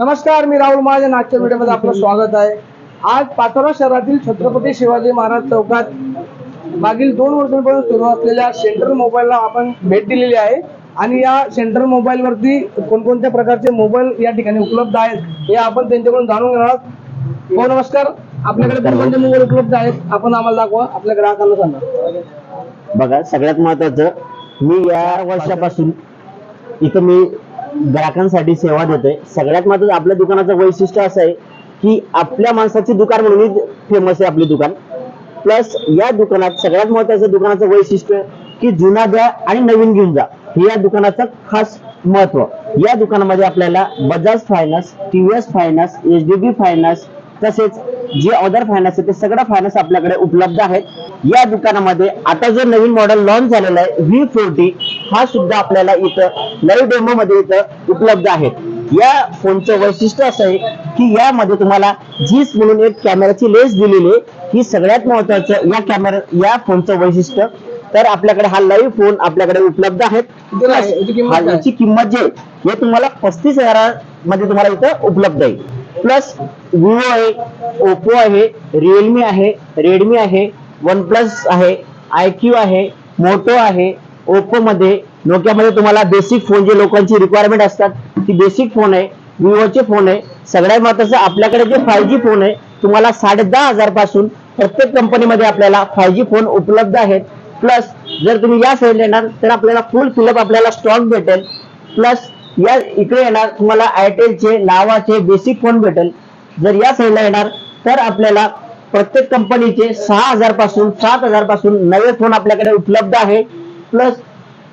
नमस्कार मी राहुल महाजन आजच्या व्हिडिओमध्ये आपलं स्वागत आहे. आज पाचोरा शहरातील छत्रपती शिवाजी महाराज चौकात मागील दोन वर्षांपासून सुरू असलेल्या सेंट्रल मोबाईलला आपण भेट दिलेली आहे. आणि या सेंट्रल मोबाईल वरती कोणकोणत्या प्रकारचे मोबाईल या ठिकाणी उपलब्ध आहेत हे आपण त्यांच्याकडून जाणून घेणार आहोत. हो नमस्कार. आपल्याकडे कोणकोणते मोबाईल उपलब्ध आहेत आपण आम्हाला दाखवा. आपल्या ग्राहकांना सांगा. बघा सगळ्यात महत्वाचं मी या वर्षापासून इथं मी ग्राहकांसाठी सेवा देतोय. सगळ्यात महत्वाचं आपल्या दुकानाचं वैशिष्ट्य असं आहे की आपल्या माणसाचे दुकान म्हणून फेमस आहे आपली दुकान. प्लस या दुकानात सगळ्यात महत्वाचं दुकानाचं वैशिष्ट्य की जुना द्या आणि नवीन घेऊन जा. हे या दुकानाचं खास महत्त्व या दुकानामध्ये आपल्याला Bajaj finance TVS finance H D B finance तसेच जे अदर फायनान्स आहे ते सगळं फायनान्स आपल्याकडे उपलब्ध आहेत. या दुकानामध्ये आता जो नवीन मॉडेल लॉन्च झालेला आहे व्ही फोर्टी हा सुद्धा आपल्याला इथं लाईव्ह डेमो मध्ये इथं उपलब्ध आहेत या फोनचं वैशिष्ट्य असं आहे की यामध्ये तुम्हाला झीस म्हणून एक कॅमेराची लेन्स दिलेली आहे. ही सगळ्यात महत्वाचं या कॅमेरा या फोनचं वैशिष्ट्य. तर आपल्याकडे हा लाईव्ह फोन आपल्याकडे उपलब्ध आहेत आहे? याची किंमत जी आहे हे तुम्हाला पस्तीस हजारामध्ये तुम्हाला इथं उपलब्ध आहे. प्लस विवो आहे ओप्पो आहे रिअलमी आहे रेडमी आहे वन प्लस आहे आय क्यू आहे मोटो आहे ओप्पो मध्ये नोकियामध्ये तुम्हाला बेसिक फोन जे लोकांची रिक्वायरमेंट असतात ती बेसिक फोन आहे विवोचे फोन आहे सगळ्यात महत्वाचं आपल्याकडे जे फाय जी फोन आहे तुम्हाला साडे दहा हजारपासून प्रत्येक कंपनीमध्ये आपल्याला फाय जी फोन उपलब्ध आहेत. प्लस जर तुम्ही या साईडला येणार तर आपल्याला फुल फिलअप आपल्याला स्टॉक भेटेल. प्लस या इकडे येणार तुम्हाला एअरटेलचे लावाचे बेसिक फोन भेटेल. जर या साईडला येणार तर आपल्याला प्रत्येक कंपनीचे सहा हजारपासून सात हजारपासून नवे फोन आपल्याकडे उपलब्ध आहे. प्लस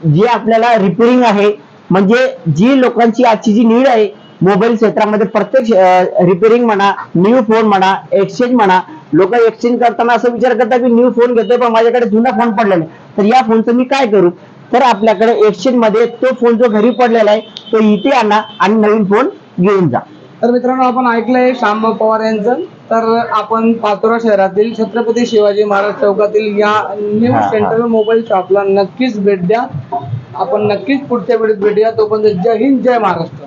जे आपल्याला रिपेअरिंग आहे म्हणजे जी लोकांची आजची जी नीड आहे मोबाईल क्षेत्रामध्ये प्रत्येक रिपेअरिंग म्हणा न्यू फोन म्हणा एक्सचेंज म्हणा लोक एक्सचेंज करताना असं विचार करतात की न्यू फोन घेतोय पण माझ्याकडे जुना फोन पडलेला आहे. तर या फोनचं मी काय करू? तर आपल्याकडे एक्सचेंजमध्ये तो फोन जो घरी पडलेला आहे तो इथे आणा आणि नवीन फोन घेऊन जा. तर मित्रांनो आपण ऐकलंय श्यामभाऊ पवार यांचं. तर आपण पाचोरा शहरातील छत्रपती शिवाजी महाराज चौकातील या न्यू. सेंट्रल मोबाईल शॉपला नक्कीच भेट द्या. आपण नक्कीच पुढच्या वेळेस भेटूया. तोपर्यंत जय हिंद जय महाराष्ट्र.